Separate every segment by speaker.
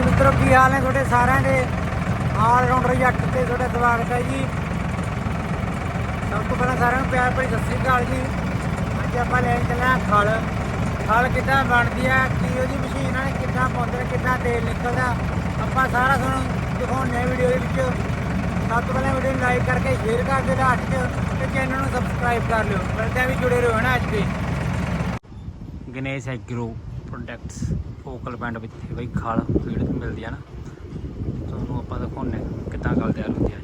Speaker 1: ਹਾਂਜੀ ਮਿੱਤਰੋ, ਕੀ ਹਾਲ ਹੈ ਤੁਹਾਡੇ ਸਾਰਿਆਂ ਦੇ? ਆਲ ਰਾਉਂਡਰ ਜੱਟ ਤੇ ਤੁਹਾਡਾ ਸਵਾਗਤ ਹੈ ਜੀ। ਸਭ ਤੋਂ ਪਹਿਲਾਂ ਸਾਰਿਆਂ ਨੂੰ ਪਿਆਰ ਭਰੀ ਸਤਿ ਸ੍ਰੀ ਅਕਾਲ ਜੀ। ਅੱਜ ਆਪਾਂ ਲੈਣ ਚੱਲੇ ਖਲ। ਖਲ ਕਿੱਦਾਂ ਬਣਦੀ ਆ ਕੀ ਉਹਦੀ ਮਸ਼ੀਨ ਨਾਲ ਕਿੱਦਾਂ ਪਾਉਂਦੇ ਨੇ? ਕਿੱਦਾਂ ਤੇਲ ਨਿਕਲਦਾ? ਆਪਾਂ ਸਾਰਾ ਤੁਹਾਨੂੰ ਦਿਖਾਉਂਦੇ ਹਾਂ ਵੀਡੀਓ ਦੇ ਵਿੱਚ। ਸਭ ਤੋਂ ਪਹਿਲਾਂ ਵੀਡੀਓ ਨੂੰ ਲਾਈਕ ਕਰਕੇ ਸ਼ੇਅਰ ਕਰ ਦਿਓ ਲਾਸਟ 'ਚ ਤੇ ਚੈਨਲ ਨੂੰ ਸਬਸਕ੍ਰਾਈਬ ਕਰ ਲਿਓ। ਮਿਲਦੇ ਆ ਵੀ ਜੁੜੇ ਰਹੋ ਨਾ ਅੱਜ ਵੀ Ganesh agro products focal point ਵਿੱਚ ਬਈ ਖਾਲ ਫੀਡ ਮਿਲਦੀ ਆ ਨਾ। ਤੁਹਾਨੂੰ ਆਪਾਂ ਦਿਖਾਉਂਦੇ ਕਿੱਦਾਂ ਗੱਲ ਤਿਆਰ ਹੁੰਦੀ ਆ।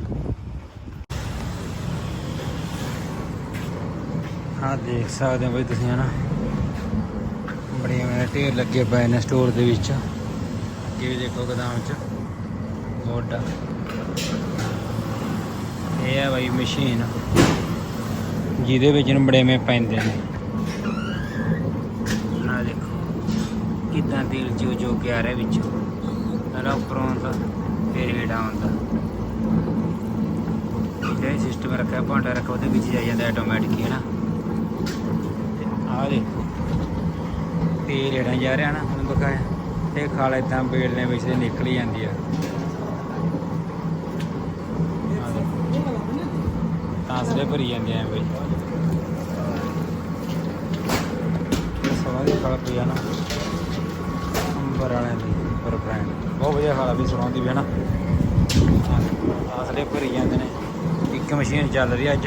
Speaker 1: ਹਾਂ, ਦੇਖ ਸਕਦੇ ਹੋ ਬਈ ਤੁਸੀਂ ਹਨਾ। ਬੜੇ ਮੇਰੇ ਢੇਰ ਲੱਗੇ ਪਏ ਨੇ ਸਟੋਰ ਦੇ ਵਿੱਚ। ਅੱਗੇ ਵੀ ਦੇਖੋ ਗਦਾਮ ਚ। ਗੋਡਾ। ਇਹ ਹੈ ਬਈ ਮਸ਼ੀਨ। ਜਿਹਦੇ ਵਿੱਚ ਨੂੰ ਬੜੇਵੇਂ ਪੈਂਦੇ ਨੇ ਆ ਦੇਖੋ ਕਿਦਾਂ ਤੇਲ ਜੋ ਜੋ ਕੇ ਆ ਰਿਹਾ ਵਿੱਚੋਂ। ਪਹਿਲਾਂ ਉੱਪਰੋਂ ਆਉਂਦਾ, ਫਿਰ ਹੇਠਾਂ ਆਉਂਦਾ। ਇਹ ਸਿਸਟਮ ਰੱਖਿਆ, ਭਾਂਡਾ ਰੱਖਿਆ, ਉਹਦੇ ਵਿੱਚ ਜਾਈ ਜਾਂਦਾ ਆਟੋਮੈਟਿਕ ਹੈ ਨਾ ਤੇ ਆਹ ਦੇਖੋ, ਤੇਲ ਹੇਠਾਂ ਜਾ ਰਿਹਾ ਨਾ ਹੁਣ ਬਕਾਇਆ। ਇਹ ਖਾਲ ਇਦਾਂ ਬੇੜਨੇ ਵਿੱਚ ਦੇ ਨਿਕਲ ਜਾਂਦੀ ਆ। ਆਹ ਭਰੀ ਜਾਂਦੇ ਐ ਬਈ ਸਵਾਰੀ ਖਾਲ ਪਈ ਆ ਨਾ। ਅੰਬਰ ਵਾਲਿਆਂ ਦੀ ਅੰਬਰ ਬ੍ਰਾਂਡ ਬਹੁਤ ਵਧੀਆ ਖਾਲਾ ਵੀ ਸੁਣਾਉਂਦੀ ਵੀ ਹੈ ਨਾ ਆਸਲੇ ਭਰੀ ਜਾਂਦੇ ਨੇ। ਇੱਕ ਮਸ਼ੀਨ ਚੱਲ ਰਹੀ ਅੱਜ।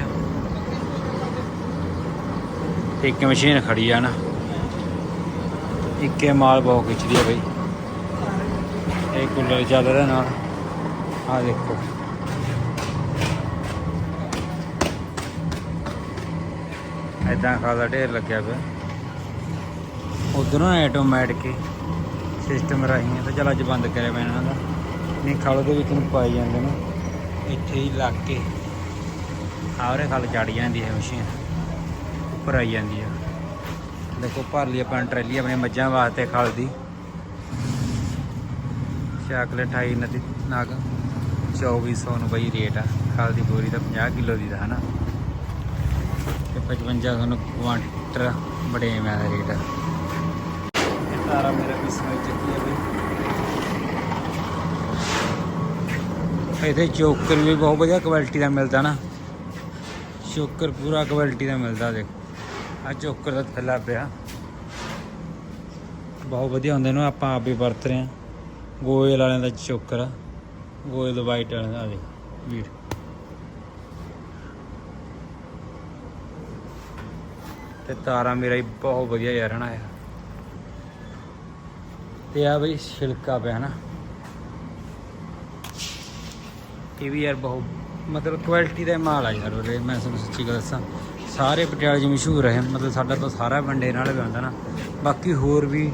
Speaker 1: ਇੱਕ ਮਸ਼ੀਨ ਖੜੀ ਆ ਨਾ ਇੱਕੇ ਮਾਲ ਬਹੁਤ ਖਿੱਚਦੀ ਆ ਬਈ। ਇਹ ਕੂਲਰ ਚੱਲ ਰਿਹਾ ਨਾਲ। ਆ ਦੇਖੋ। ਐਦਾਂ ਖਾਲਾ ਢੇਰ ਲੱਗਿਆ ਪਿਆ। ਉਧਰੋਂ ਆਟੋਮੈਟਿਕ ਸਿਸਟਮ ਰਾਹੀਂ ਤਾਂ ਚਲ ਅੱਜ ਬੰਦ ਕਰਿਆ ਮੈਂ ਇਹਨਾਂ ਦਾ। ਨਹੀਂ ਖਲ ਦੇ ਵਿੱਚ ਨੂੰ ਪਾਈ ਜਾਂਦੇ ਨੇ। ਇੱਥੇ ਹੀ ਲੱਗ ਕੇ। ਆਵਰੇ ਖਲ ਚੜ ਜਾਂਦੀ ਹੈ ਮਸ਼ੀਨ। ਉੱਪਰ ਆਈ ਜਾਂਦੀ ਆ। ਦੇਖੋ ਭਰ ਲਈ ਆਪਾਂ ਟਰੈਲੀ ਆਪਣੇ ਮੱਝਾਂ ਵਾਸਤੇ ਖਲ ਦੀ। ਚਾਕਲੇ 28 ਨਦੀ ਨਾਗ। 2400 ਨੂੰ ਬਈ ਰੇਟ ਆ। ਖਲ ਦੀ ਬੋਰੀ ਦਾ 50 ਕਿਲੋ ਦੀ ਦਾ ਹਨਾ? ਤੇ 55 ਨੂੰ ਕੁਆਂਟਰ ਬੜੇ ਮੈਂ ਦਾ ਰੇਟ ਆ। ਤਾਰਾ ਮੇਰਾ ਕਿਸਮਤ ਚੱਕੀ ਹੈ ਬਈ ਇਹਦੇ ਚੋਕਰ ਵੀ ਬਹੁਤ ਵਧੀਆ ਕੁਆਲਿਟੀ ਦਾ ਮਿਲਦਾ ਨਾ। ਚੋਕਰ ਪੂਰਾ ਕੁਆਲਿਟੀ ਦਾ ਮਿਲਦਾ ਦੇਖ। ਆ ਚੋਕਰ ਦਾ ਥੱਲਾ ਪਿਆ। ਬਹੁਤ ਵਧੀਆ ਹੁੰਦੇ ਨੇ, ਆਪਾਂ ਆਪ ਵੀ ਵਰਤ ਰਹੇ ਹਾਂ। ਗੋਇਲ ਵਾਲਿਆਂ ਦਾ ਚੋਕਰ ਗੋਇਲ ਵਾਈਟ ਵਾਲਿਆਂ ਦਾ ਆ ਦੇਖ, ਵੀਰ। ਤੇ ਤਾਰਾ ਮੇਰਾ ਹੀ ਬਹੁਤ ਵਧੀਆ ਯਾਰ ਹਨਾ ਆ ਤੇ ਆ ਬਈ ਛਿਲਕਾ ਪਿਆ ਹਨਾ ਇਹ ਵੀ ਯਾਰ ਬਹੁਤ, ਮਤਲਬ ਕੁਆਲਿਟੀ ਦਾ ਮਾਲ ਆ ਯਾਰ ਉਹਦੇ ਮੈਂ ਤੁਹਾਨੂੰ ਸੱਚੀ ਗੱਲ ਦੱਸਾਂ। ਸਾਰੇ ਪਟਿਆਲੇ 'ਚ ਮਸ਼ਹੂਰ ਹੈ ਮਤਲਬ ਸਾਡਾ ਤਾਂ ਸਾਰਾ ਵੰਡੇ ਨਾਲ ਵੀ ਆਉਂਦਾ ਨਾ। ਬਾਕੀ ਹੋਰ ਵੀ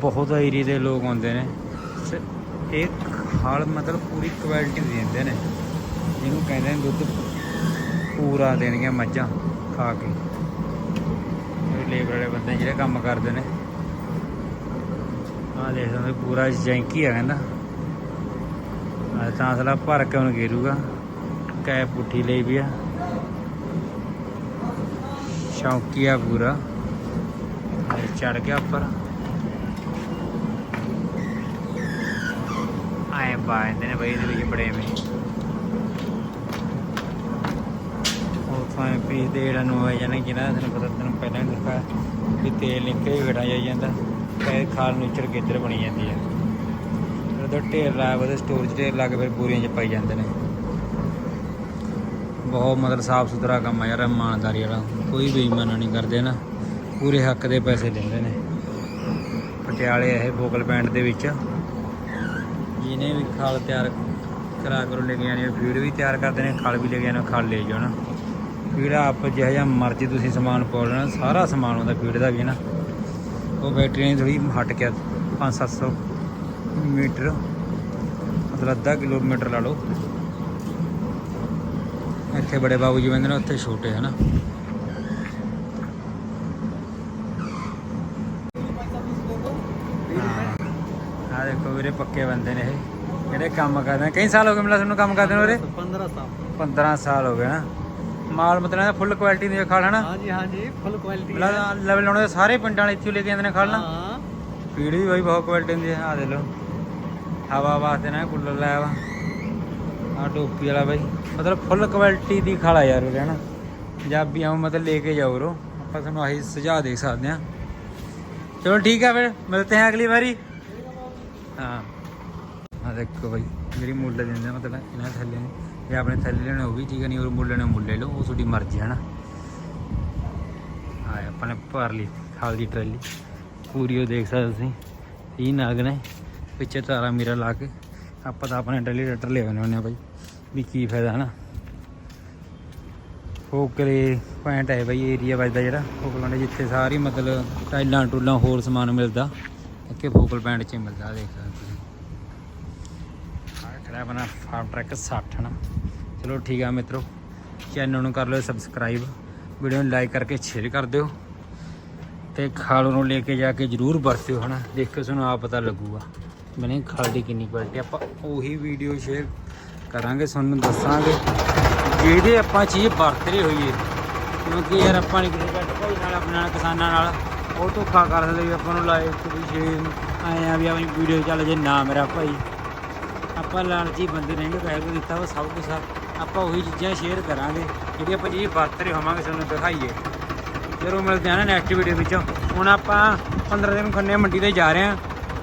Speaker 1: ਬਹੁਤ ਏਰੀਏ ਦੇ ਲੋਕ ਆਉਂਦੇ ਨੇ। ਤੇ ਇਹ ਹਾਲ ਮਤਲਬ ਪੂਰੀ ਕੁਆਲਿਟੀ ਦੀ ਦਿੰਦੇ ਨੇ। ਜਿਹਨੂੰ ਕਹਿੰਦੇ ਨੇ ਦੁੱਧ ਪੂਰਾ ਦੇਣਗੀਆਂ ਮੱਝਾਂ ਖਾ ਕੇ। ਲੇਬਰ ਵਾਲੇ ਬੰਦੇ ਜਿਹੜੇ ਕੰਮ ਕਰਦੇ ਨੇ। ਆਹ ਦੇਖ ਸਕਦੇ ਪੂਰਾ ਜੈਂਕੀ ਆ ਕਹਿੰਦਾ। ਆ ਤਾਂ ਅਸਲਾ ਭਰ ਕੇ ਉਹਨੂੰ ਗੇਰੂਗਾ ਕੈ ਪੁੱਠੀ ਲਈ ਵੀ ਆ। ਸ਼ੌਕੀਆ ਪੂਰਾ। ਚੜ ਗਿਆ ਉੱਪਰ। ਆਏ ਬਾਂਦੇ ਨੇ ਬਈ ਇਹਦੇ ਵਿੱਚ ਬੜੇ ਮੇ ਉਹ ਫਾਇ ਪੀ ਦੇ ਜਿਹੜਾ ਨੂੰ ਆ ਜਾਣਾ ਜਿਹਨਾਂ ਤੈਨੂੰ ਪਤਾ ਤੈਨੂੰ ਪਹਿਲਾਂ ਹੀ ਵੀ ਤੇਲ ਨਿਕਲ ਹੀ ਘਟਾ ਜਾਈ ਜਾਂਦਾ। ਤੇ ਖਾਲ ਨੂੰ ਚੜ ਬਣੀ ਜਾਂਦੀ ਹੈ। ਉਧਰ ਢੇਰ ਲਾਇਆ ਉਹਦੇ ਸਟੋਰ 'ਚ ਢੇਰ ਲਾ ਕੇ ਫਿਰ ਬੋਰੀਆਂ 'ਚ ਪਾਈ ਜਾਂਦੇ ਨੇ। ਬਹੁਤ ਮਤਲਬ ਸਾਫ਼ ਸੁਥਰਾ ਕੰਮ ਆ ਯਾਰ, ਇਮਾਨਦਾਰੀ ਵਾਲਾ। ਕੋਈ ਬੇਈਮਾਨਾ ਨਹੀਂ ਕਰਦੇ ਨਾ। ਪੂਰੇ ਹੱਕ ਦੇ ਪੈਸੇ ਲੈਂਦੇ ਨੇ। ਪਟਿਆਲੇ ਇਹ ਬੋਕਲ ਪੈਂਟ ਦੇ ਵਿੱਚ। ਜਿਹਨੇ ਵੀ ਖਾਲ ਤਿਆਰ ਕਰਾ ਕਰੋ ਲੈ ਕੇ ਜਾਣੀ ਫੀਡ ਵੀ ਤਿਆਰ ਕਰਦੇ ਨੇ, ਖਲ ਵੀ ਲੈ ਕੇ ਜਾਣਾ ਖਲ ਲੈ ਜਾਓ ਨਾ। ਫੀਡ ਆਪ ਜਿਹੜਾ ਜਿਹਾ ਮਰਜ਼ੀ ਤੁਸੀਂ ਸਮਾਨ ਪਾਓ ਲੈਣਾ, ਸਾਰਾ ਸਮਾਨ ਹੁੰਦਾ ਫੀਡ ਦਾ ਵੀ ਨਾ। ਉਹ ਬੈਟਰੀ ਥੋੜੀ ਹਟ ਕੇ 5-700 ਮੀਟਰ ਮਤਲਬ ਅੱਧਾ ਕਿਲੋਮੀਟਰ ਲਾ ਲਓ। ਇੱਥੇ ਬੜੇ ਬਾਬੂ ਜੀ ਬੰਦੇ ਨੇ ਉੱਥੇ ਛੋਟੇ ਹਨਾ। ਆ ਦੇਖੋ ਵੀਰੇ ਪੱਕੇ ਬੰਦੇ ਨੇ ਇਹ। ਜਿਹੜੇ ਕੰਮ ਕਰਦੇ ਨੇ? ਕਈ ਸਾਲ ਹੋ ਗਏ ਮਿਲਾ ਤੁਹਾਨੂੰ ਕੰਮ ਕਰਦੇ ਨੂੰ ਵੀਰੇ?
Speaker 2: 15 ਸਾਲ।
Speaker 1: 15 ਸਾਲ ਹੋ ਗਏ ਨਾ। ਮਾਲ ਮਤਲਬ ਫੁੱਲ ਕੁਆਲਿਟੀ ਦੀ ਖਾਲ ਹਨਾ?
Speaker 2: ਹਾਂਜੀ ਹਾਂਜੀ ਫੁੱਲ ਕੁਆਲਿਟੀ
Speaker 1: ਲੈਵਲ ਲਾਉਣੇ ਸਾਰੇ ਪਿੰਡਾਂ ਵਾਲੇ ਇੱਥੇ ਲੈ ਕੇ ਜਾਂਦੇ ਨੇ ਖਾਲ ਨਾ।
Speaker 2: ਹਾਂ।
Speaker 1: ਫੀਡ ਵੀ ਬਾਈ ਬਹੁਤ ਕੁਆਲਿਟੀ ਹੁੰਦੀ ਹੈ ਆ ਦੇ ਲਓ। ਹਵਾ ਵਾਸਤੇ ਨਾ ਕੂਲਰ ਲਾਇਆ ਵਾ ਆ ਟੋਪੀ ਵਾਲਾ ਬਾਈ। ਮਤਲਬ ਫੁੱਲ ਕੁਆਲਿਟੀ ਦੀ ਖਾਲਾ ਯਾਰ ਉਹ ਰਹਿਣਾ ਪੰਜਾਬੀਆਂ ਨੂੰ ਮਤਲਬ ਲੈ ਕੇ ਜਾਓ ਰੋ ਆਪਾਂ ਤੁਹਾਨੂੰ ਆਹੀ ਸੁਝਾਅ ਦੇ ਸਕਦੇ ਆ ਚਲੋ ਠੀਕ ਆ ਫਿਰ ਮਿਲਤੇ ਹਾਂ ਅਗਲੀ ਵਾਰੀ। ਹਾਂ। ਆ ਦੇਖੋ ਬਾਈ ਜਿਹੜੀ ਮੁੱਲ ਦਿੰਦੇ ਮਤਲਬ ਇਹਨਾਂ ਥੱਲੇ ਨੇ। ਜੇ ਆਪਣੇ ਥੱਲੇ ਲੈਣੇ, ਉਹ ਵੀ ਠੀਕ ਹੈ ਨਹੀਂ ਉਹ ਮੁੱਲ ਲੈਣੇ ਮੁੱਲ ਲੈ ਲਓ, ਉਹ ਤੁਹਾਡੀ ਮਰਜ਼ੀ ਹੈ ਨਾ। ਆ ਆਪਾਂ ਨੇ ਭਰ ਲਈ, ਖਾਲ ਦੀ ਟਰਾਲੀ। ਪੂਰੀ ਉਹ ਦੇਖ ਸਕਦੇ ਤੁਸੀਂ, ਇਹ ਨਾਗ ਨੇ, ਪਿੱਛੇ ਤਾਰਾ ਮੀਰਾ ਲਾ ਕੇ। ਆਪਾਂ ਤਾਂ ਆਪਣੇ ਟਰਾਲੀ ਟਰੈਕਟਰ ਲੈ ਆਉਂਦੇ ਹੁੰਦੇ ਆ ਬਾਈ, ਵੀ ਕੀ ਫਾਇਦਾ ਹੈ ਹਨਾ ਫੋਕਰੇ ਪੁਆਇੰਟ ਹੈ ਬਾਈ ਏਰੀਆ ਵੱਜਦਾ ਜਿਹੜਾ, ਫੋਕਲਾਂ ਦੇ ਜਿੱਥੇ ਸਾਰੀ ਮਤਲਬ ਟਾਈਲਾਂ ਟੂਲਾਂ ਹੋਰ ਸਮਾਨ ਮਿਲਦਾ, ਇੱਥੇ ਫੋਕਲ ਪੁਆਇੰਟ 'ਚ ਮਿਲਦਾ ਦੇਖ ਸਕਦੇ ਤੁਸੀਂ ਆਪਣਾ ਫਾਰਮ ਟਰੈਕ 60 ਨਾ ਚਲੋ ਠੀਕ ਆ ਮਿੱਤਰੋ ਚੈਨਲ ਨੂੰ ਕਰ ਲਿਓ ਸਬਸਕ੍ਰਾਈਬ ਵੀਡੀਓ ਨੂੰ ਲਾਈਕ ਕਰਕੇ ਸ਼ੇਅਰ ਕਰ ਦਿਓ ਤੇ ਖਾਲ ਨੂੰ ਲੈ ਕੇ ਜਾ ਕੇ ਜਰੂਰ ਵਰਤਿਓ, ਹਨਾ? ਦੇਖ ਕੇ ਤੁਹਾਨੂੰ ਆਪ ਪਤਾ ਲੱਗੂਗਾ ਮੈਨੇ ਖਾਲ ਦੀ ਕਿੰਨੀ ਕੁਆਲਿਟੀ ਆਪਾਂ ਉਹੀ ਵੀਡੀਓ ਸ਼ੇਅਰ ਕਰਾਂਗੇ, ਤੁਹਾਨੂੰ ਦੱਸਾਂਗੇ ਜਿਹਦੇ ਆਪਾਂ ਚੀਜ਼ ਵਰਤ ਰਹੇ ਹੋਈਏ। ਕਿਉਂਕਿ ਯਾਰ ਆਪਾਂ ਨਹੀਂ ਕਿਸੇ ਘੱਟ ਭਾਈ ਨਾਲ, ਆਪਣੇ ਨਾਲ, ਕਿਸਾਨਾਂ ਨਾਲ ਉਹ ਧੋਖਾ ਕਰ ਸਕਦੇ ਵੀ ਆਪਾਂ ਨੂੰ ਲਾਈਕ ਵੀ ਸ਼ੇਅਰ ਆਏ ਆ ਵੀ ਆਪਣੀ ਵੀਡੀਓ ਚੱਲ ਜੇ ਨਾ ਮੇਰਾ ਭਾਈ। ਆਪਾਂ ਲਾਲਚੀ ਬੰਦੇ ਨਹੀਂ ਗੇ ਪੈਸੇ ਦਿੱਤਾ ਉਹ ਸਭ ਕੁਝ ਆਪਾਂ ਉਹੀ ਚੀਜ਼ਾਂ ਸ਼ੇਅਰ ਕਰਾਂਗੇ, ਜਿਹੜੀ ਆਪਾਂ ਜੀ ਵਰਤ ਰਹੇ ਹੋਵਾਂਗੇ ਤੁਹਾਨੂੰ ਦਿਖਾਈਏ। ਜਦੋਂ ਮਿਲਦੇ ਆ ਨਾ ਨੈਕਸਟ ਵੀਡੀਓ ਵਿੱਚ। ਹੁਣ ਆਪਾਂ 15 ਦਿਨ ਖੰਨੇ ਮੰਡੀ ਤੇ ਜਾ ਰਹੇ ਹਾਂ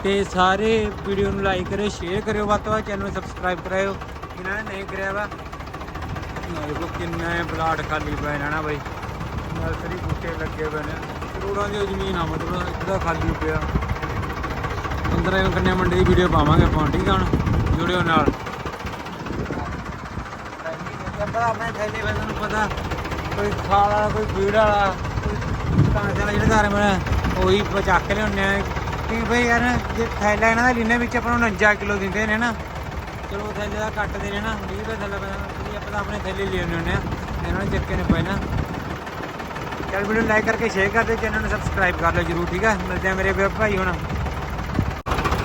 Speaker 1: ਤੇ ਸਾਰੇ ਵੀਡੀਓ ਨੂੰ ਲਾਈਕ ਕਰਿਓ ਸ਼ੇਅਰ ਕਰਿਓ, ਵੱਧ ਤੋਂ ਵੱਧ ਚੈਨਲ ਨੂੰ ਸਬਸਕ੍ਰਾਈਬ ਕਰਾਇਓ। ਜਿਨ੍ਹਾਂ ਨੇ ਨਹੀਂ ਕਰਿਆ ਵਾ ਦੇਖੋ ਕਿੰਨਾ ਹੈ ਪਲਾਟ ਖਾਲੀ ਪਏ ਨੇ ਨਾ ਬਾਈ। ਨਰਸਰੀ ਬੂਟੇ ਲੱਗੇ ਪਏ ਨੇ। ਕਰੋੜਾਂ ਦੀ ਜ਼ਮੀਨ ਆ, ਮਤਲਬ ਇੱਦਾਂ ਖਾਲੀ ਪਿਆ। 15 ਦਿਨ ਖੰਨੇ ਮੰਡੀ ਦੀ ਵੀਡੀਓ ਪਾਵਾਂਗੇ ਆਪਾਂ, ਠੀਕ ਆ ਹੁਣ? ਜੁੜਿਓ ਨਾਲ। ਆਪਾਂ ਆਪਣੇ ਥੈਲੇ ਵਿੱਚ ਨੂੰ ਪਤਾ, ਕੋਈ ਖਾਲ ਵਾਲਾ, ਕੋਈ ਬੀੜ ਵਾਲਾ, ਕੋਈ ਕਾਂਸੇ ਵਾਲਾ ਜਿਹੜਾ ਘਰ ਮੇਰਾ ਉਹੀ ਬਚਾ ਕੇ ਲਿਆਉਂਦੇ ਆ। ਕਿ ਬਈ ਯਾਰ, ਜੇ ਥੈਲਾ ਇਹਨਾਂ ਦਾ ਲਿੰਨੇ ਵਿੱਚ ਆਪਾਂ ਨੂੰ 49 ਕਿਲੋ ਦਿੰਦੇ ਨੇ ਨਾ, ਚਲੋ ਥੈਲੇ ਦਾ ਕੱਟਦੇ ਨੇ ਨਾ 20 ਰੁਪਏ ਥੈਲਾ ਪੈਣਾ ਜੀ ਆਪਾਂ ਤਾਂ ਆਪਣੇ ਥੈਲੇ ਲੈ ਆਉਂਦੇ ਹੁੰਦੇ ਆ, ਇਹਨਾਂ ਨੂੰ ਚੱਕੇ ਨੇ ਪਏ ਨਾ। ਚਲ ਵੀਡੀਓ ਲਾਈਕ ਕਰਕੇ ਸ਼ੇਅਰ ਕਰ ਦਿਓ, ਚੈਨਲ ਨੂੰ ਸਬਸਕ੍ਰਾਈਬ ਕਰ ਲਿਓ ਜਰੂਰ, ਠੀਕ ਹੈ ਮਿਲਦੇ ਆ ਮੇਰੇ ਵੀਰ ਭਾਈ ਹੁਣ।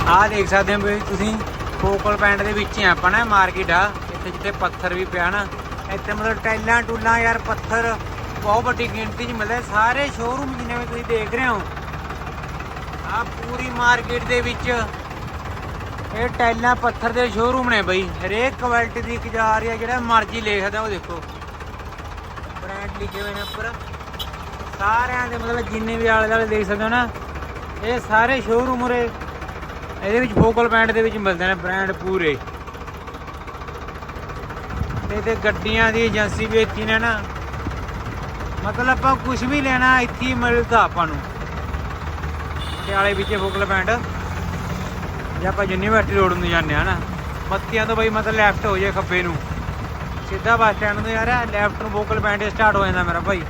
Speaker 1: ਆਹ ਦੇਖ ਸਕਦੇ ਹੋ ਵੀ ਤੁਸੀਂ ਫੋਕਲ ਪੈਂਟ ਦੇ ਵਿੱਚ ਹੀ ਆਪਾਂ ਨਾ ਮਾਰਕੀਟ ਆ। ਇੱਥੇ ਜਿੱਥੇ ਪੱਥਰ ਵੀ ਪਿਆ ਨਾ। ਇੱਥੇ ਮਤਲਬ ਟਾਈਲਾਂ ਟੂਲਾਂ ਯਾਰ ਪੱਥਰ ਬਹੁਤ ਵੱਡੀ ਗਿਣਤੀ 'ਚ ਮਿਲਦੇ। ਸਾਰੇ ਸ਼ੋਰੂਮ ਜਿੰਨੇ ਵੀ ਤੁਸੀਂ ਦੇਖ ਰਹੇ ਹੋ, ਆ ਪੂਰੀ ਮਾਰਕੀਟ ਦੇ ਵਿੱਚ ਇਹ ਟਾਈਲਾਂ ਪੱਥਰ ਦੇ ਸ਼ੋਰੂਮ ਨੇ ਬਈ। ਹਰੇਕ ਕੁਆਲਿਟੀ ਦੀ ਇੱਕ ਆ, ਜਿਹੜਾ ਮਰਜ਼ੀ ਲੈ ਸਕਦਾ ਉਹ ਦੇਖੋ। ਬ੍ਰਾਂਡ ਲਿਖੇ ਹੋਏ ਨੇ ਉੱਪਰ। ਸਾਰਿਆਂ ਦੇ ਮਤਲਬ ਜਿੰਨੇ ਵੀ ਆਲੇ ਦੁਆਲੇ ਦੇਖ ਸਕਦੇ ਹੋ ਨਾ, ਇਹ ਸਾਰੇ ਸ਼ੋਰੂਮ ਉਰੇ ਇਹਦੇ ਵਿੱਚ ਫੋਕਲ ਪੈਂਟ ਦੇ ਵਿੱਚ ਮਿਲਦੇ ਨੇ ਬ੍ਰਾਂਡ ਪੂਰੇ। ਤੇ ਤੇ ਗੱਡੀਆਂ ਦੀ ਏਜੰਸੀ ਵੀ ਇੱਥੇ ਨੇ ਨਾ। ਮਤਲਬ ਆਪਾਂ ਕੁਝ ਵੀ ਲੈਣਾ, ਇੱਥੇ ਹੀ ਮਿਲਦਾ ਆਪਾਂ ਨੂੰ। ਪਟਿਆਲੇ ਵਿੱਚ ਫੋਕਲ ਪੈਂਟ ਜੇ ਆਪਾਂ ਯੂਨੀਵਰਸਿਟੀ ਰੋਡ ਨੂੰ ਜਾਂਦੇ ਆ ਨਾ, ਬੱਤੀਆਂ ਤੋਂ ਬਈ ਮਤਲਬ ਲੈਫਟ ਹੋ ਜਾਏ ਖੱਬੇ ਨੂੰ। ਸਿੱਧਾ ਬੱਸ ਸਟੈਂਡ ਤੋਂ ਯਾਰ ਲੈਫਟ ਨੂੰ ਫੋਕਲ ਪੈਂਟ ਸਟਾਰਟ ਹੋ ਜਾਂਦਾ ਮੇਰਾ ਭਾਈ।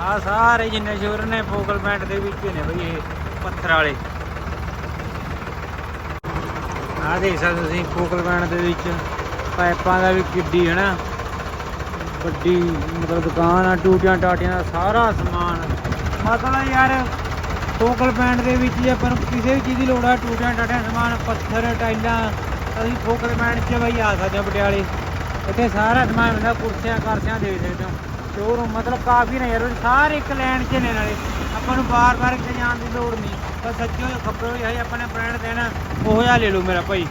Speaker 1: ਆ ਸਾਰੇ ਜਿੰਨੇ ਸ਼ੋਰ ਨੇ ਫੋਕਲ ਪੈਂਟ ਦੇ ਵਿੱਚ ਨੇ ਬਈ ਇਹ ਪੱਥਰ ਵਾਲੇ। ਆਹ ਦੇਖ ਸਕਦੇ ਤੁਸੀਂ ਫੋਕਲ ਪੈਂਟ ਦੇ ਵਿੱਚ, ਪਾਈਪਾਂ ਦਾ ਵੀ ਕਿੱਡੀ ਹੈ ਨਾ। ਵੱਡੀ ਮਤਲਬ ਦੁਕਾਨ ਆ, ਟੂਟੀਆਂ ਟਾਟੀਆਂ ਦਾ ਸਾਰਾ ਸਮਾਨ। ਮਤਲਬ ਯਾਰ, ਫੋਕਲ ਪੈਂਟ ਦੇ ਵਿੱਚ ਜੇ ਆਪਾਂ ਨੂੰ ਕਿਸੇ ਵੀ ਚੀਜ਼ ਦੀ ਲੋੜ ਆ, ਟੂਟੀਆਂ ਟਾਟੀਆਂ ਸਮਾਨ, ਪੱਥਰ, ਟਾਈਲਾਂ, ਅਸੀਂ ਫੋਕਲ ਪੈਂਟ 'ਚ ਬਈ ਆ ਸਕਦੇ ਹਾਂ ਪਟਿਆਲੇ। ਇੱਥੇ ਸਾਰਾ ਸਮਾਨ ਮਿਲਦਾ ਕੁਰਸੀਆਂ, ਕਰਸੀਆਂ ਦੇ ਸਕਦੇ ਹੋ। ਸ਼ੋਰੂਮ ਮਤਲਬ ਕਾਫੀ ਨੇ ਯਾਰ, ਸਾਰੇ ਇੱਕ ਲੈਣ 'ਚ ਨੇ ਨਾਲੇ। ਆਪਾਂ ਨੂੰ ਬਾਰ-ਬਾਰ ਕਿਤੇ ਜਾਣ ਦੀ ਲੋੜ ਨਹੀਂ। ਬਸ ਸੱਚੋ ਖੱਬੇ ਹੋਈ ਹੈ ਆਪਾਂ ਨੇ ਬ੍ਰਾਂਡ ਦੇਣਾ, ਉਹ ਜਿਹਾ ਲੈ ਲਓ ਮੇਰਾ ਭਾਈ।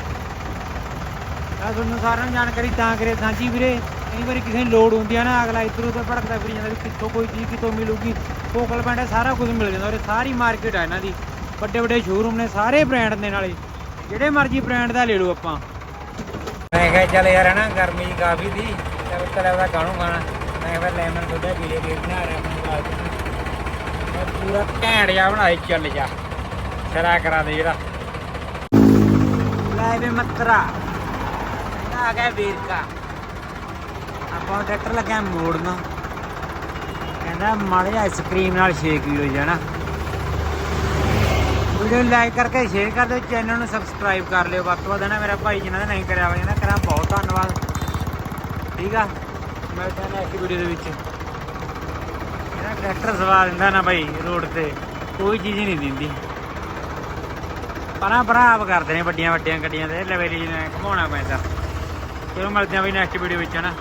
Speaker 1: ਤਾਂ ਤੁਹਾਨੂੰ ਸਾਰਿਆਂ ਨੂੰ ਜਾਣਕਾਰੀ ਤਾਂ ਕਰੇ ਸਾਂਝੀ ਵੀਰੇ, ਕਈ ਵਾਰੀ ਕਿਸੇ ਨੂੰ ਲੋੜ ਹੁੰਦੀ ਆ ਨਾ, ਅਗਲਾ ਇੱਧਰ ਉੱਧਰ ਭੜਕਦਾ ਫਿਰੀ ਜਾਂਦਾ ਵੀ ਕਿੱਥੋਂ ਕੋਈ ਚੀਜ਼ ਕਿੱਥੋਂ ਮਿਲੂਗੀ। ਫੋਕਲ ਪੈਂਟ ਸਾਰਾ ਕੁਝ ਮਿਲ ਜਾਂਦਾ ਔਰ ਸਾਰੀ ਮਾਰਕੀਟ ਆ ਇਹਨਾਂ ਦੀ। ਵੱਡੇ ਵੱਡੇ ਸ਼ੋਰੂਮ ਨੇ ਸਾਰੇ ਬ੍ਰਾਂਡ ਦੇ ਨਾਲੇ ਜਿਹੜੇ ਮਰਜ਼ੀ ਬ੍ਰਾਂਡ ਦਾ ਲੈ ਲਓ ਆਪਾਂ। ਮੈਂ ਕਿਹਾ ਚੱਲ ਯਾਰ ਹੈ ਨਾ ਗਰਮੀ ਕਾਫੀ ਦੀ ਚੱਲ ਚੱਲ ਉਹਦਾ ਕਾਣੂ ਖਾਣਾ ਮੈਂ ਕਿਹਾ ਲੈਮਨ ਸੋਡਾ ਪੀ ਬਣਾ ਰਿਹਾ, ਆਪਣੀ ਲਾਲ ਪੂਰਾ ਘੈਂਟ ਜਿਹਾ ਬਣਾਏ ਚੱਲ ਜਾ। ਕਰਾ ਕਰਾ ਦੇ ਜਿਹੜਾ। ਲੈ ਵੇ ਮਤਰਾ। ਆ ਗਿਆ ਵੀਰ ਕਾ ਆਪਾਂ ਟਰੈਕਟਰ ਲੱਗਿਆ ਮੋੜਨਾ। ਕਹਿੰਦਾ ਮਾੜੇ ਆਈਸਕ੍ਰੀਮ ਨਾਲ 6 ਕਿਲੋ ਜਾਣਾ। ਵੀਡੀਓ ਲਾਈਕ ਕਰਕੇ ਸ਼ੇਅਰ ਕਰ ਦਿਓ ਚੈਨਲ ਨੂੰ ਸਬਸਕ੍ਰਾਈਬ ਕਰ ਲਿਓ। ਵੱਧ ਤੋਂ ਵੱਧ ਨਾ ਮੇਰਾ ਭਾਈ ਜਿਨ੍ਹਾਂ ਨੇ ਨਹੀਂ ਕਰਿਆ ਹੋਇਆ ਨਾ ਕਰਾਂ ਬਹੁਤ ਧੰਨਵਾਦ। ਠੀਕ ਆ? ਮੈਂ ਹਾਂ ਨੈਕਸਟ ਵੀਡੀਓ ਦੇ ਵਿੱਚ ਇਹਦਾ ਟਰੈਕਟਰ ਸਵਾਲ ਦਿੰਦਾ ਨਾ ਭਾਈ ਰੋਡ ਤੇ। ਕੋਈ ਚੀਜ਼ ਹੀ ਨਹੀਂ ਦਿੰਦੀ। ਪਰਾਂ ਪਰਾਂ ਕਰਦੇ ਨੇ ਵੱਡੀਆਂ ਵੱਡੀਆਂ ਗੱਡੀਆਂ ਦੇ ਲਵੇਲੀ ਨੇ ਘਮਾਉਣਾ ਪੈਂਦਾ। ਚਲੋ ਮਿਲਦੇ ਹਾਂ ਬਈ ਨੈਕਸਟ ਵੀਡੀਓ ਵਿੱਚ, ਹਨਾ?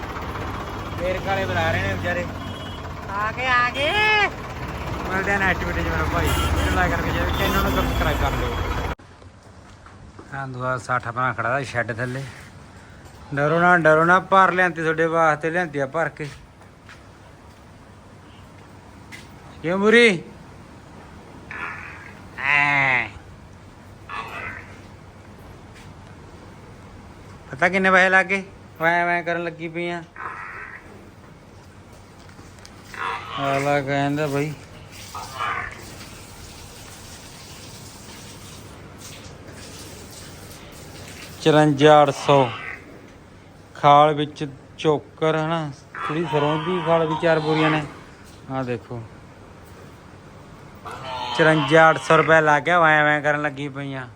Speaker 1: ਫੇਰ ਕਾਲੇ ਬੁਲਾ ਰਹੇ ਨੇ ਵਿਚਾਰੇ। ਆ ਗਏ ਆ ਗਏ। ਮਿਲਦੇ ਹਾਂ ਨੈਕਸਟ ਵੀਡੀਓ 'ਚ ਮੇਰਾ ਭਾਈ ਵੀਡੀਓ ਲਾਈਕ ਕਰਕੇ ਚੈਨਲ ਨੂੰ ਸਬਸਕ੍ਰਾਈਬ ਕਰ ਲਿਓ। ਹਾਂ, ਦੁਆ 60 ਆਪਣਾ ਖੜਾ ਦਾ ਸ਼ੈੱਡ ਥੱਲੇ। ਡਰੋ ਨਾ ਡਰੋ ਨਾ, ਭਰ ਲਿਆਂਤੀ ਤੁਹਾਡੇ ਵਾਸਤੇ, ਲਿਆਂਤੀ ਆ ਭਰ ਕੇ। ਕਿਉਂ ਮੁਰੀ? ਪਤਾ ਕਿੰਨੇ ਪੈਸੇ ਲੱਗੇ ਵੈ ਵੈ ਕਰਨ ਲੱਗੀ ਪਈਆਂ ਆਲਾ ਕਹਿੰਦਾ ਬਈ। ਚੁਰੰਜਾ ਅੱਠ ਸੌ। ਖਾਲ ਵਿੱਚ ਚੋਕਰ, ਹਨਾ? ਥੋੜੀ ਸਰੋਂ ਦੀ ਖਾਲ ਵੀ ਚਾਰ ਬੋਰੀਆਂ ਨੇ। ਆਹ ਦੇਖੋ। 54 800 ਰੁਪਏ ਲੱਗ ਗਿਆ ਵਾਇਆ ਵੈ ਕਰਨ ਲੱਗੀ ਪਈਆਂ